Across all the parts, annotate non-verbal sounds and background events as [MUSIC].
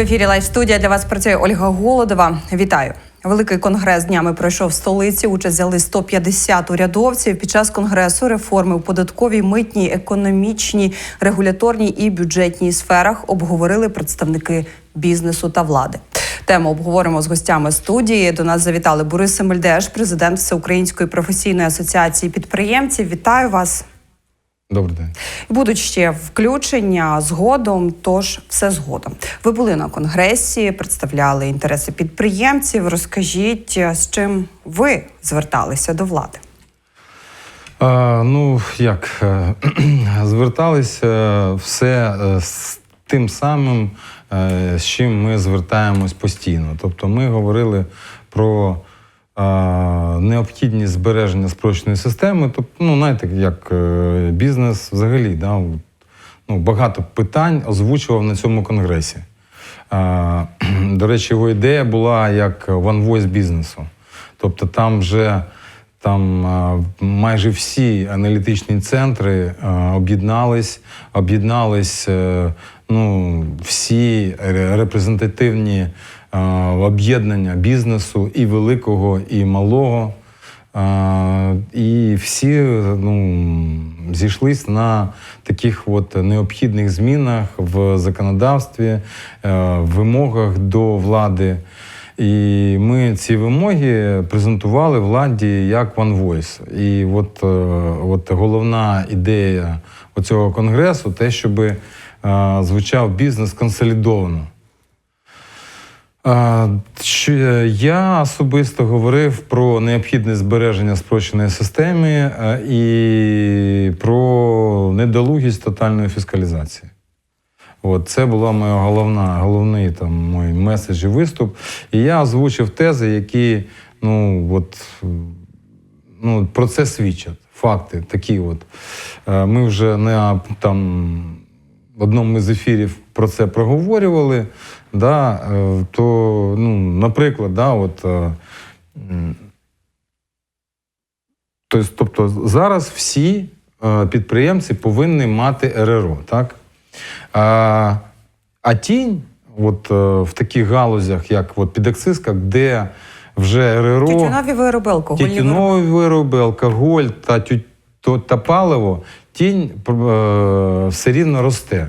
В ефірі Лайв студія для вас працює Ольга Голодова. Вітаю. Великий конгрес днями пройшов в столиці. Участь взяли 150 урядовців. Під час конгресу реформи у податковій, митній, економічній, регуляторній і бюджетній сферах обговорили представники бізнесу та влади. Тему обговоримо з гостями студії. До нас завітали Борис Семельдеш, президент Всеукраїнської професійної асоціації підприємців. Вітаю вас. Добрий день. Будуть ще включення згодом, тож все згодом. Ви були на конгресі, представляли інтереси підприємців. Розкажіть, з чим ви зверталися до влади? А, ну, як е, [CLEARS THROAT] зверталися все е, з тим самим, е, з чим ми звертаємось постійно. Тобто ми говорили про необхідність збереження спрощеної системи. Тобто, ну, знаєте, як е, бізнес взагалі, да, ну, багато питань озвучував на цьому конгресі. [CLEARS THROAT] До речі, його ідея була як one voice бізнесу. Тобто там вже там а, майже всі аналітичні центри об'єднались, об'єднались е, ну, всі репрезентативні об'єднання бізнесу і великого, і малого. А, І всі ну, зійшлись на таких от необхідних змінах в законодавстві, е, вимогах до влади. І ми ці вимоги презентували владі як One Voice. І от, е, от головна ідея цього конгресу те, щоб е, звучав бізнес консолідовано. Я особисто говорив про необхідність збереження спрощеної системи е, і про недолугість тотальної фіскалізації. От це була моя головна, головний там мій меседж і виступ. І я озвучив тези, які ну, от, ну, про це свідчать. Факти такі. От. Е, Ми вже на там, одному з ефірів про це проговорювали. Да, е, то, ну, наприклад, да, от, е, тобто, зараз всі підприємці повинні мати РРО, так? А, а тінь, от е, в таких галузях, як от підакцизка, де вже РРО, Тютюнові вироби, алкогольні тютюнові вироби, алкоголь та, тю, то, та паливо, тінь е, все рівно росте.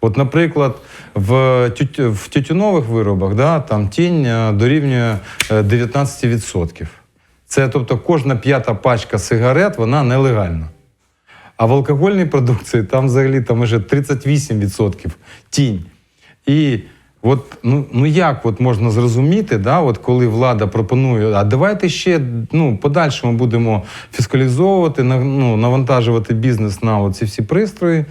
От, наприклад, в, тютю, в тютюнових виробах да, там тінь е, дорівнює е, 19%. Це тобто кожна п'ята пачка сигарет вона нелегальна. А в алкогольній продукції там взагалі там вже 38% тінь. І от, ну, ну як от можна зрозуміти, да, от коли влада пропонує, а давайте ще ну, подальшому будемо фіскалізовувати, ну, навантажувати бізнес на ці всі пристрої.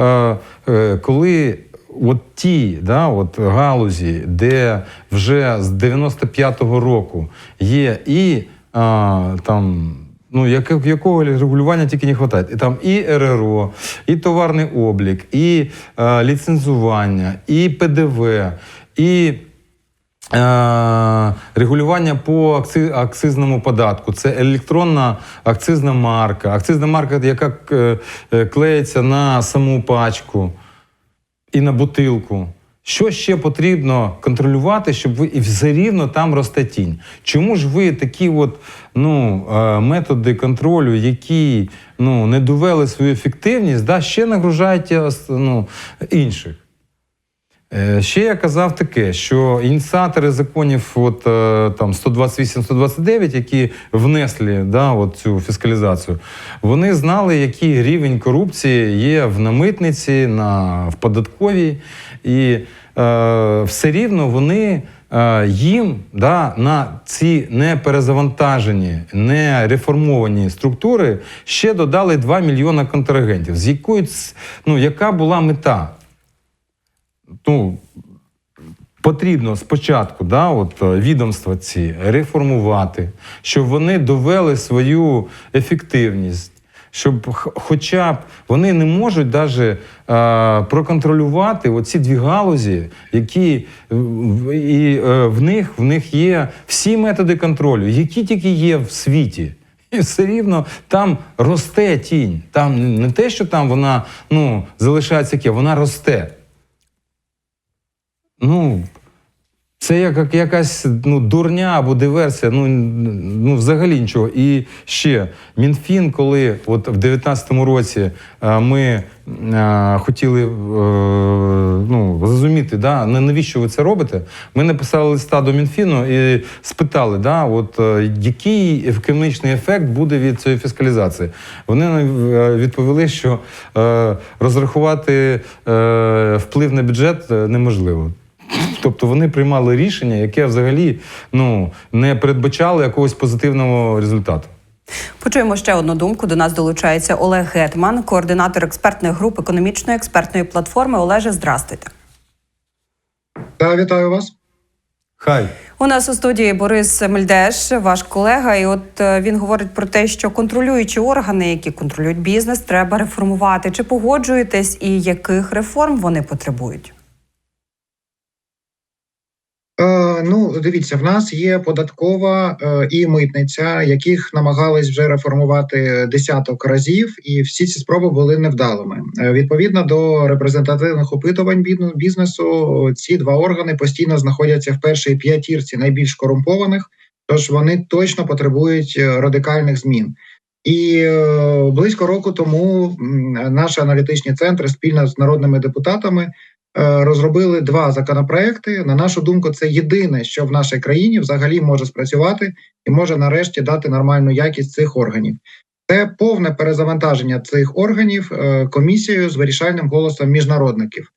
Е, е, коли от ті да, от галузі, де вже з 95-го року є і а, там. Ну, як, якого регулювання тільки не вистачає. І там і РРО, і товарний облік, і е, ліцензування, і ПДВ, і е, регулювання по акци, акцизному податку. Це електронна акцизна марка, акцизна марка, яка е, е, клеїться на саму пачку і на бутилку. Що ще потрібно контролювати, щоб ви і все рівно там росте тінь? Чому ж ви такі от, ну, е, методи контролю, які ну, не довели свою ефективність, да, ще нагружаєте ну, інших? Е, Ще я казав таке, що ініціатори законів от, е, там 128-129, які внесли да, от цю фіскалізацію, вони знали, який рівень корупції є в намитниці, на, в податковій, і е, все рівно вони е, їм да, на ці неперезавантажені, не реформовані структури ще додали 2 мільйона контрагентів. З якою ну, яка була мета? Ну, потрібно спочатку да, от, е, відомства ці реформувати, щоб вони довели свою ефективність. Щоб хоча б вони не можуть даже е, проконтролювати оці дві галузі, які і е, в них в них є всі методи контролю, які тільки є в світі. І все рівно там росте тінь. Там не те, що там вона ну, залишається яке, вона росте. Ну, це як, як якась ну, дурня або диверсія, ну, ну взагалі нічого. І ще Мінфін, коли от в 19-му році е, ми е, хотіли е, ну, зрозуміти, да, навіщо ви це робите, ми написали листа до Мінфіну і спитали, да, от, е, який економічний ефект буде від цієї фіскалізації. Вони е, відповіли, що е, розрахувати е, вплив на бюджет неможливо. Тобто вони приймали рішення, яке взагалі ну, не передбачало якогось позитивного результату. Почуємо ще одну думку. До нас долучається Олег Гетман, координатор експертних груп економічної експертної платформи. Олеже, здрастуйте. Та вітаю вас. Хай. У нас у студії Борис Мельдеш, ваш колега, і от е, він говорить про те, що контролюючі органи, які контролюють бізнес, треба реформувати. Чи погоджуєтесь і яких реформ вони потребують? Е, ну, дивіться, в нас є податкова е, і митниця, яких намагались вже реформувати десяток разів, і всі ці спроби були невдалими. Е, відповідно до репрезентативних опитувань бізнесу, ці два органи постійно знаходяться в першій п'ятірці найбільш корумпованих, тож вони точно потребують радикальних змін. І близько року тому наші аналітичні центри спільно з народними депутатами розробили два законопроекти. На нашу думку, це єдине, що в нашій країні взагалі може спрацювати і може нарешті дати нормальну якість цих органів. Це повне перезавантаження цих органів е, комісією з вирішальним голосом міжнародників.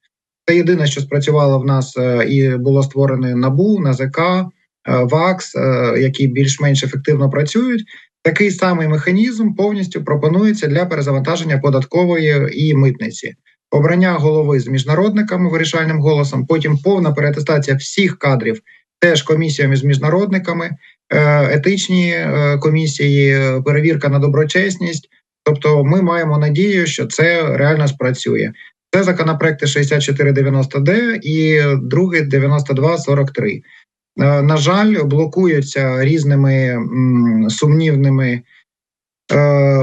Це єдине, що спрацювало в нас е, і було створене НАБУ, НАЗК, е, ВАКС, е, які більш-менш ефективно працюють. Такий самий механізм повністю пропонується для перезавантаження податкової і митниці. Обрання голови з міжнародниками вирішальним голосом, потім повна переатестація всіх кадрів, теж комісіями з міжнародниками, е, етичні е, комісії, перевірка на доброчесність. Тобто, ми маємо надію, що це реально спрацює. Це законопроекти 6490Д і другий 9243. Е, На жаль, блокуються різними сумнівними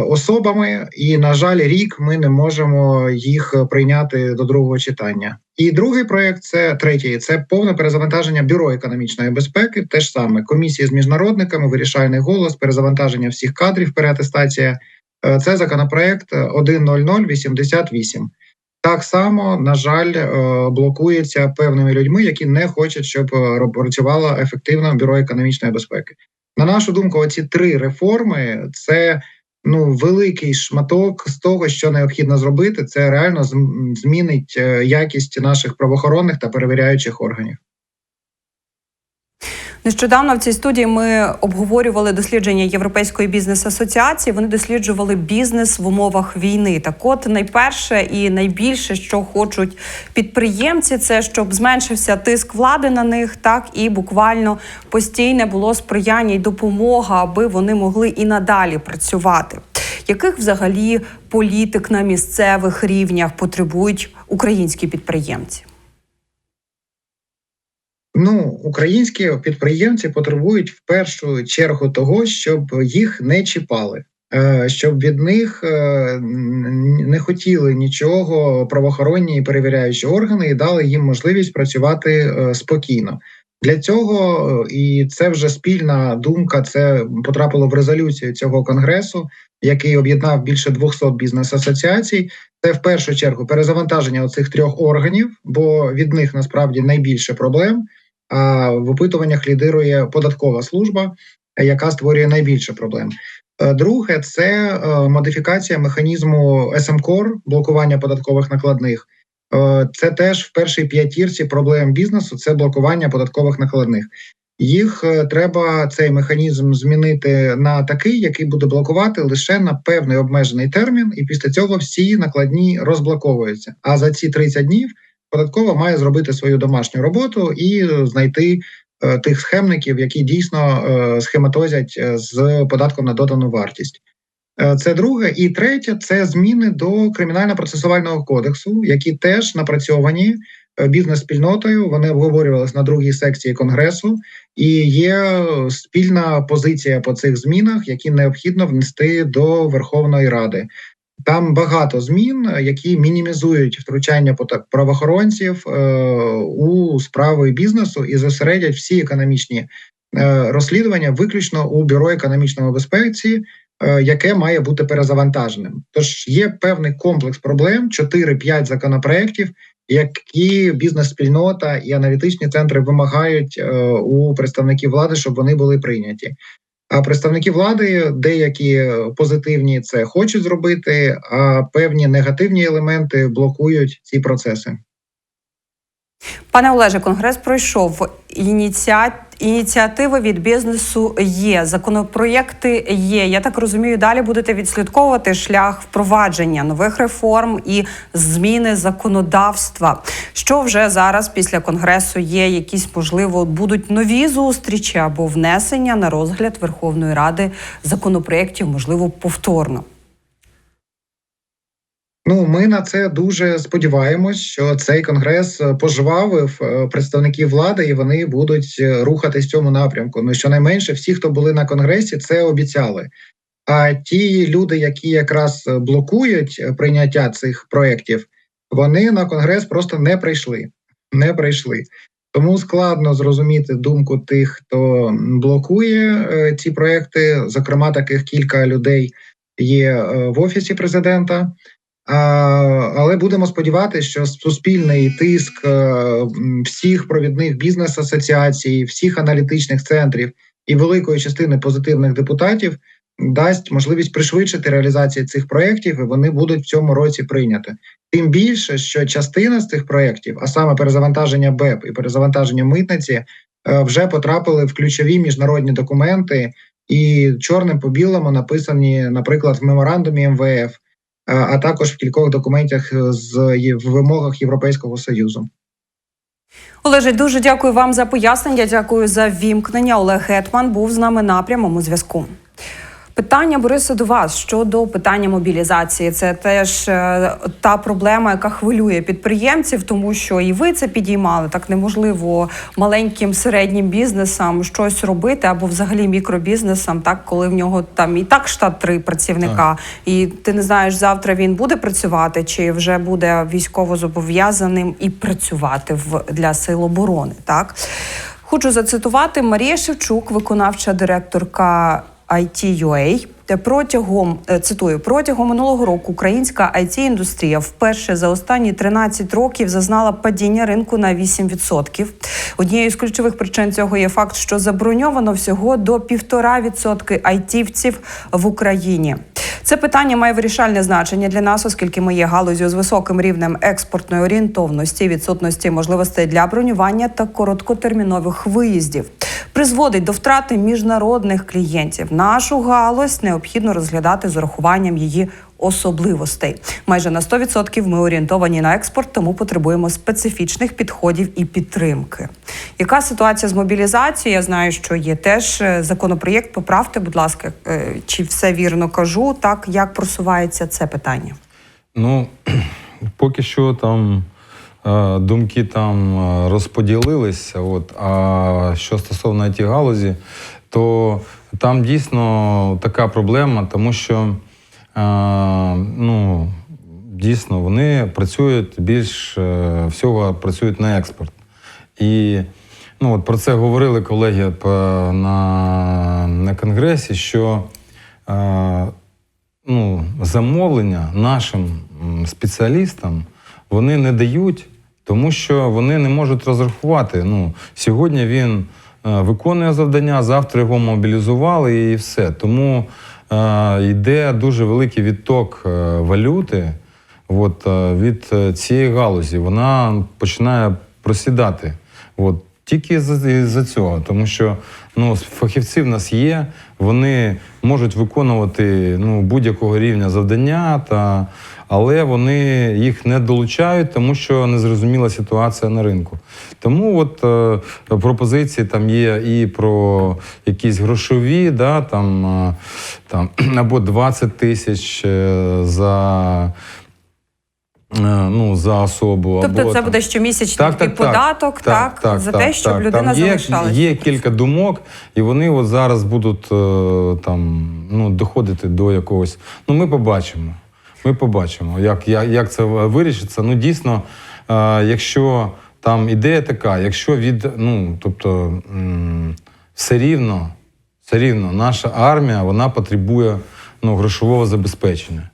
особами, і на жаль, рік ми не можемо їх прийняти до другого читання. І другий проект це третій. Це повне перезавантаження бюро економічної безпеки. Те ж саме комісії з міжнародниками, вирішальний голос, перезавантаження всіх кадрів, переатестація. Е, Це законопроект 10088. Так само, на жаль, е, блокується певними людьми, які не хочуть, щоб е, працювало ефективно бюро економічної безпеки. На нашу думку, оці три реформи це ну великий шматок з того, що необхідно зробити. Це реально змінить е, якість наших правоохоронних та перевіряючих органів. Нещодавно в цій студії ми обговорювали дослідження Європейської бізнес-асоціації. Вони досліджували бізнес в умовах війни. Так, от найперше і найбільше, що хочуть підприємці, це щоб зменшився тиск влади на них, так і буквально постійне було сприяння і допомога, аби вони могли і надалі працювати. Яких взагалі політик на місцевих рівнях потребують українські підприємці? Ну, українські підприємці потребують в першу чергу того, щоб їх не чіпали, е, щоб від них е, не хотіли нічого правоохоронні і перевіряючі органи і дали їм можливість працювати е, спокійно. Для цього і це вже спільна думка. Це потрапило в резолюцію цього конгресу, який об'єднав більше 200 бізнес-асоціацій. Це в першу чергу перезавантаження оцих трьох органів, бо від них насправді найбільше проблем. В опитуваннях лідирує податкова служба, яка створює найбільше проблем. Е, Друге, це е, модифікація механізму СМКОР, блокування податкових накладних. Е, Це теж в першій п'ятірці проблем бізнесу. Це блокування податкових накладних. Їх треба цей механізм змінити на такий, який буде блокувати лише на певний обмежений термін, і після цього всі накладні розблоковуються. А за ці 30 днів податкова має зробити свою домашню роботу і знайти е, тих схемників, які дійсно е, схематозять е, з податком на додану вартість. Це друге, і третє це зміни до кримінально-процесуального кодексу, які теж напрацьовані бізнес-спільнотою. Вони обговорювалися на другій секції конгресу, і є спільна позиція по цих змінах, які необхідно внести до Верховної Ради. Там багато змін, які мінімізують втручання правоохоронців е, у справи бізнесу і зосередять всі економічні е, розслідування виключно у бюро економічної безпеці, е, яке має бути перезавантаженим. Тож є певний комплекс проблем, 4-5 законопроєктів, які бізнес-спільнота і аналітичні центри вимагають е, у представників влади, щоб вони були прийняті. А представники влади, деякі позитивні це хочуть зробити, а певні негативні елементи блокують ці процеси. Пане Олеже, конгрес пройшов ініціа... ініціативи від бізнесу. Є законопроєкти. Є. Я так розумію, далі будете відслідковувати шлях впровадження нових реформ і зміни законодавства. Що вже зараз після конгресу є? Якісь можливо будуть нові зустрічі або внесення на розгляд Верховної Ради законопроєктів, можливо, повторно. Ну, ми на це дуже сподіваємось, що цей конгрес е, пожвавив е, представників влади, і вони будуть е, рухатись в цьому напрямку. Ну щонайменше, всі, хто були на конгресі, це обіцяли. А ті люди, які якраз блокують прийняття цих проєктів, вони на конгрес просто не прийшли. Не прийшли. Тому складно зрозуміти думку тих, хто блокує ці проекти. Зокрема, таких кілька людей є в офісі президента. Але будемо сподіватися, що суспільний тиск е, всіх провідних бізнес-асоціацій, всіх аналітичних центрів і великої частини позитивних депутатів дасть можливість пришвидшити реалізацію цих проєктів, і вони будуть в цьому році прийняті. Тим більше, що частина з цих проєктів, а саме перезавантаження БЕП і перезавантаження митниці, е, вже потрапили в ключові міжнародні документи, і чорним по білому написані, наприклад, в меморандумі МВФ а- а також в кількох документах е, з в вимогах Європейського союзу. Олеже, дуже дякую вам за пояснення. Дякую за вімкнення. Олег Гетман був з нами на прямому зв'язку. Питання Бориса до вас щодо питання мобілізації. Це теж е, та проблема, яка хвилює підприємців, тому що і ви це підіймали. Так неможливо маленьким середнім бізнесам щось робити або взагалі мікробізнесам, так коли в нього там і так штат три працівника, і ти не знаєш, завтра він буде працювати чи вже буде військово зобов'язаним і працювати в для сил оборони. Так хочу зацитувати Марія Шевчук, виконавча директорка. IT.UA. Де протягом е, цитую протягом минулого року українська it індустрія вперше за останні 13 років зазнала падіння ринку на 8%. Однією з ключових причин цього є факт, що заброньовано всього до 1,5% айтівців в Україні. Це питання має вирішальне значення для нас, оскільки ми є галузю з високим рівнем експортної орієнтовності, відсутності можливостей для бронювання та короткотермінових виїздів. Призводить до втрати міжнародних клієнтів. Нашу галузь необхідно розглядати з урахуванням її особливостей. Майже на 100% ми орієнтовані на експорт, тому потребуємо специфічних підходів і підтримки. Яка ситуація з мобілізацією? Я знаю, що є теж е, законопроєкт. Поправте, будь ласка, е, чи все вірно кажу, так як просувається це питання? Ну, [CLEARS THROAT] поки що там е, думки там розподілилися. От, а що стосовно it галузі, то там дійсно така проблема, тому що е, ну, дійсно вони працюють більш е, всього працюють на експорт. І ну, от про це говорили колеги по, на, на конгресі, що е, ну, замовлення нашим спеціалістам вони не дають, тому що вони не можуть розрахувати. Ну, сьогодні він е, виконує завдання, завтра його мобілізували і все. Тому е, йде дуже великий відток е, валюти от, е, від е, цієї галузі. Вона починає просідати. От, тільки за цього, тому що ну, фахівці в нас є, вони можуть виконувати ну, будь-якого рівня завдання, та, але вони їх не долучають, тому що незрозуміла ситуація на ринку. Тому от е, пропозиції там є і про якісь грошові, да, там, е, там, [CLEARS THROAT] або 20 тисяч е, за. е, Ну, за особу. Тобто, або, це там, буде щомісячний такий податок, так, за те, щоб людина там є, залишалася. Є кілька думок, і вони от зараз будуть е, там ну, доходити до якогось. Ну, ми побачимо. Ми побачимо, як, як, як це вирішиться. Ну, дійсно, якщо там ідея така, якщо від, ну, тобто, все рівно, все рівно, наша армія вона потребує ну, грошового забезпечення.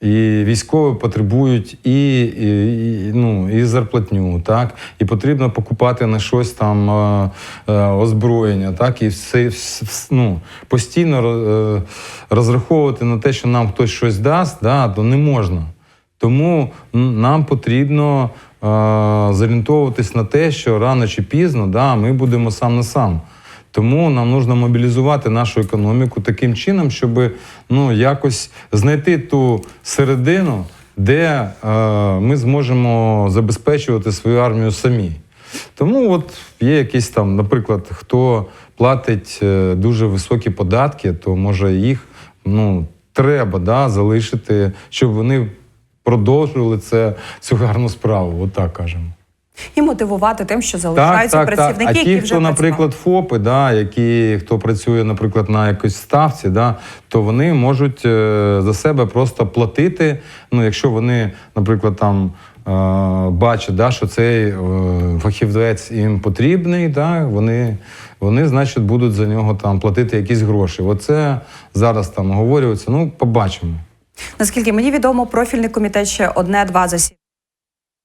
І військові потребують і, і, і, ну, і зарплатню, так, і потрібно покупати на щось там е, е, озброєння, так, і все, вс- вс- ну, постійно е, розраховувати на те, що нам хтось щось дасть, да, то не можна. Тому нам потрібно е, зорієнтовуватись на те, що рано чи пізно да, ми будемо сам на сам. Тому нам потрібно мобілізувати нашу економіку таким чином, щоб ну, якось знайти ту середину, де е, ми зможемо забезпечувати свою армію самі. Тому от є якісь там, наприклад, хто платить е, дуже високі податки, то може їх ну, треба да, залишити, щоб вони продовжували це, цю гарну справу, от так кажемо. І мотивувати тим, що залишаються працівники, А ті, які хто, вже наприклад, ФОПи, да, які хто працює, наприклад, на якійсь ставці, да, то вони можуть е, за себе просто платити. Ну, якщо вони, наприклад, там. е, Бачать, да, що цей е, фахівець їм потрібний, да, вони, вони, значить, будуть за нього там платити якісь гроші. Оце зараз там оговорюється. Ну, побачимо. Наскільки мені відомо, профільний комітет ще одне-два засідання,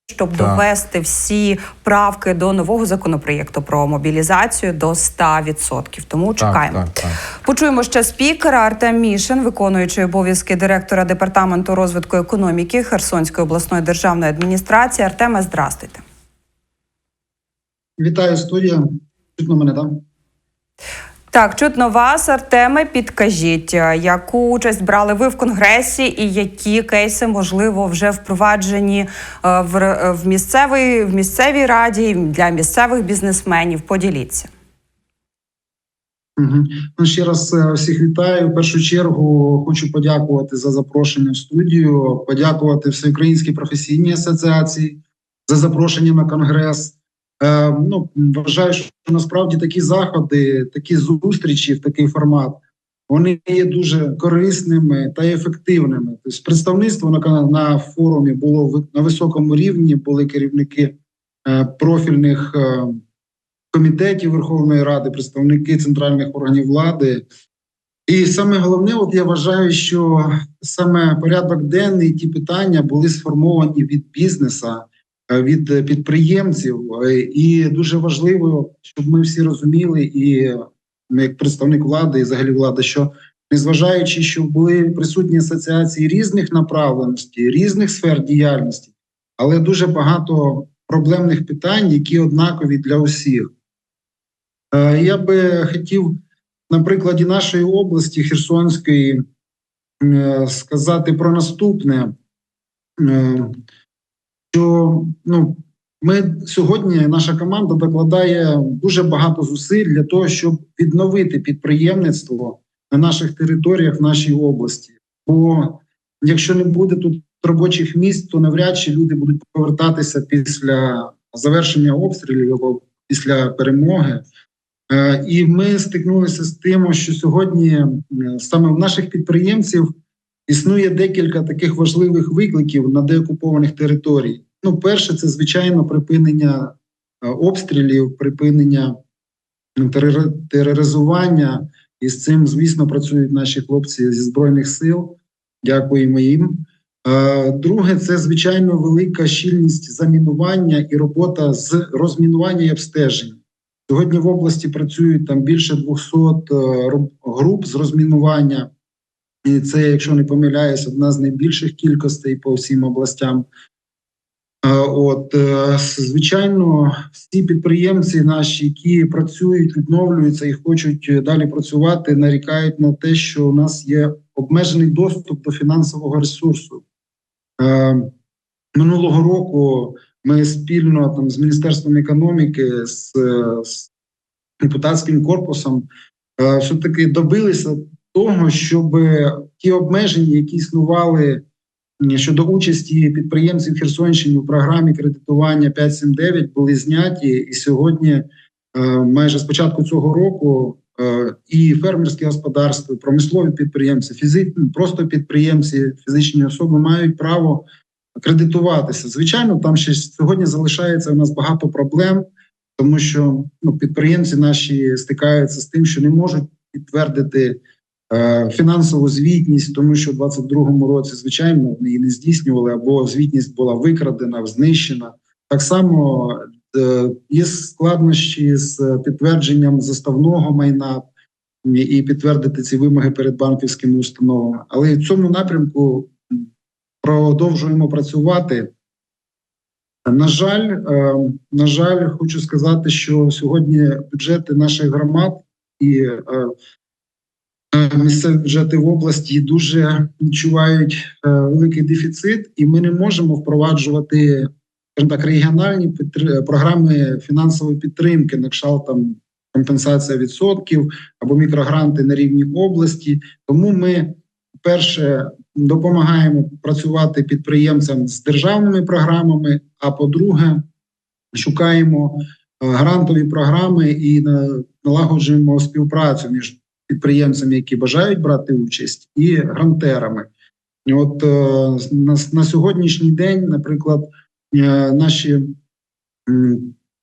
щоб Так. довести всі правки до нового законопроєкту про мобілізацію до 100%. Тому чекаємо. Так, так, так. Почуємо ще спікера Артем Мішин, виконуючий обов'язки директора департаменту розвитку економіки Херсонської обласної державної адміністрації. Артеме, здрастуйте. Вітаю студія. Чутно мене, так? Так, чутно вас, Артеме. Підкажіть, е, яку участь брали ви в конгресі, і які кейси можливо вже впроваджені е, в, в місцевій в місцевій раді для місцевих бізнесменів? Поділіться. Угу. Ну, ще раз е, всіх вітаю. В першу чергу хочу подякувати за запрошення в студію, подякувати Всеукраїнській професійній асоціації за запрошення на конгрес. Е, ну, вважаю, що насправді такі заходи, такі зустрічі в такий формат, вони є дуже корисними та ефективними. Тобто, представництво на, на форумі було на високому рівні, були керівники е, профільних. Е, комітетів Верховної Ради, представники центральних органів влади. І саме головне, от я вважаю, що саме порядок денний, ті питання були сформовані від бізнеса, від е, підприємців. Е, І дуже важливо, щоб ми всі розуміли, і як представник влади, і взагалі влада, що незважаючи, що були присутні асоціації різних направленостей, різних сфер діяльності, але дуже багато проблемних питань, які однакові для усіх. Е, Я би хотів на прикладі нашої області Херсонської сказати про наступне, що ну, ми сьогодні, наша команда докладає дуже багато зусиль для того, щоб відновити підприємництво на наших територіях в нашій області. Бо якщо не буде тут робочих місць, то навряд чи люди будуть повертатися після завершення обстрілів або після перемоги. Е, І ми стикнулися з тим, що сьогодні е, саме в наших підприємців існує декілька таких важливих викликів на деокупованих територіях. Ну, перше, це звичайно припинення е, обстрілів, припинення тероризування. І з цим, звісно, працюють наші хлопці зі збройних сил. Дякуємо їм. Е, Друге, це звичайно велика щільність замінування і робота з розмінування і обстеження. Сьогодні в області працюють там більше 200 е, груп з розмінування, і це, якщо не помиляюсь, одна з найбільших кількостей по всім областям. От е, звичайно, всі підприємці наші, які працюють, відновлюються і хочуть е, далі працювати, нарікають на те, що у нас є обмежений доступ до фінансового ресурсу. Е, Минулого року ми спільно там з міністерством економіки, з, з депутатським корпусом, все таки добилися того, щоб ті обмеження, які існували щодо участі підприємців Херсонщини в програмі кредитування 579, були зняті. І сьогодні, е, майже з початку цього року, е, і фермерські господарства, і промислові підприємці, фізи... просто підприємці, фізичні особи мають право кредитуватися. Звичайно, там ще сьогодні залишається у нас багато проблем, тому що ну, підприємці наші стикаються з тим, що не можуть підтвердити фінансову звітність, тому що в 2022 році, звичайно, вони її не здійснювали, або звітність була викрадена, знищена. Так само е, є складнощі з підтвердженням заставного майна і підтвердити ці вимоги перед банківськими установами. Але в цьому напрямку продовжуємо працювати. На жаль, е, на жаль, хочу сказати, що сьогодні бюджети наших громад і е, е, місцеві бюджети в області дуже відчувають е, великий дефіцит, і ми не можемо впроваджувати так, регіональні програми фінансової підтримки, на кшталт там компенсація відсотків або мікрогранти на рівні області. Тому ми перше допомагаємо працювати підприємцям з державними програмами. А по-друге, шукаємо е, грантові програми і е, налагоджуємо співпрацю між підприємцями, які бажають брати участь, і грантерами. От е, на, на сьогоднішній день, наприклад, е, наші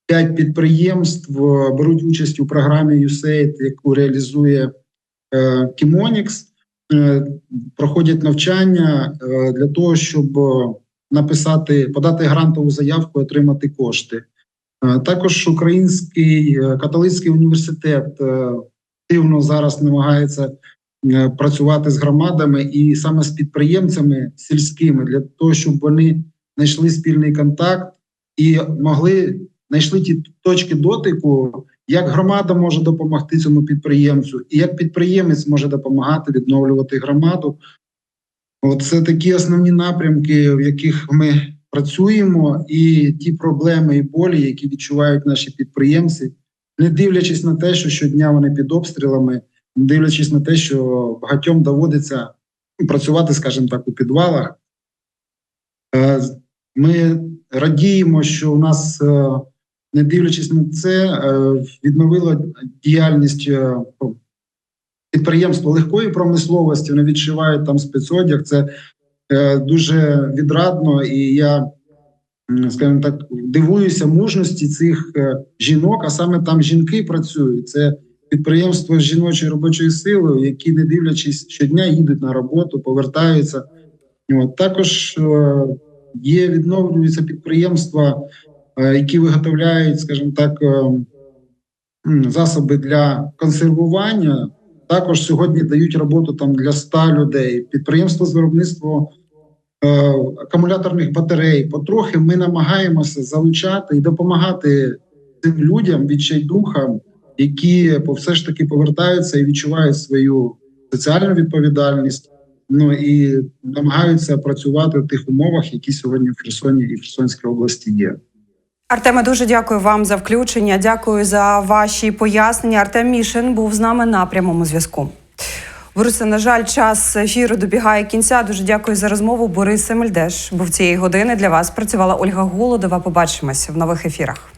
п'ять підприємств е, беруть участь у програмі USAID, яку реалізує Кімонікс, проходять навчання для того, щоб написати, подати грантову заявку, отримати кошти. Також Український католицький університет активно зараз намагається е, працювати з громадами і саме з підприємцями сільськими для того, щоб вони знайшли спільний контакт і могли знайшли ті точки дотику, як громада може допомогти цьому підприємцю, і як підприємець може допомагати відновлювати громаду. От це такі основні напрямки, в яких ми працюємо, і ті проблеми і болі, які відчувають наші підприємці, не дивлячись на те, що щодня вони під обстрілами, не дивлячись на те, що багатьом доводиться працювати, скажімо так, у підвалах. Е, Ми радіємо, що у нас, е, не дивлячись на це, е, відновило діяльність е, підприємство легкої промисловості. Вони відшивають там спецодяг. Це дуже відрадно, і я, скажімо так, дивуюся мужності цих е, жінок, а саме там жінки працюють. Це підприємство з жіночою робочою силою, які, не дивлячись щодня, їдуть на роботу, повертаються. От також е, є відновлюються підприємства, е, які виготовляють, скажімо так, засоби для консервування. Також сьогодні дають роботу там для 100 людей. Підприємство з виробництва акумуляторних батарей. Потрохи ми намагаємося залучати і допомагати цим людям, відчайдухам, які все ж таки повертаються і відчувають свою соціальну відповідальність. Ну і намагаються працювати в тих умовах, які сьогодні в Херсоні і в Херсонській області є. Артеме, дуже дякую вам за включення. Дякую за ваші пояснення. Артем Мішин був з нами на прямому зв'язку. Борисе, на жаль, час ефіру добігає кінця. Дуже дякую за розмову. Борис Мельдеш був цієї години. Для вас працювала Ольга Голодова. Побачимось в нових ефірах.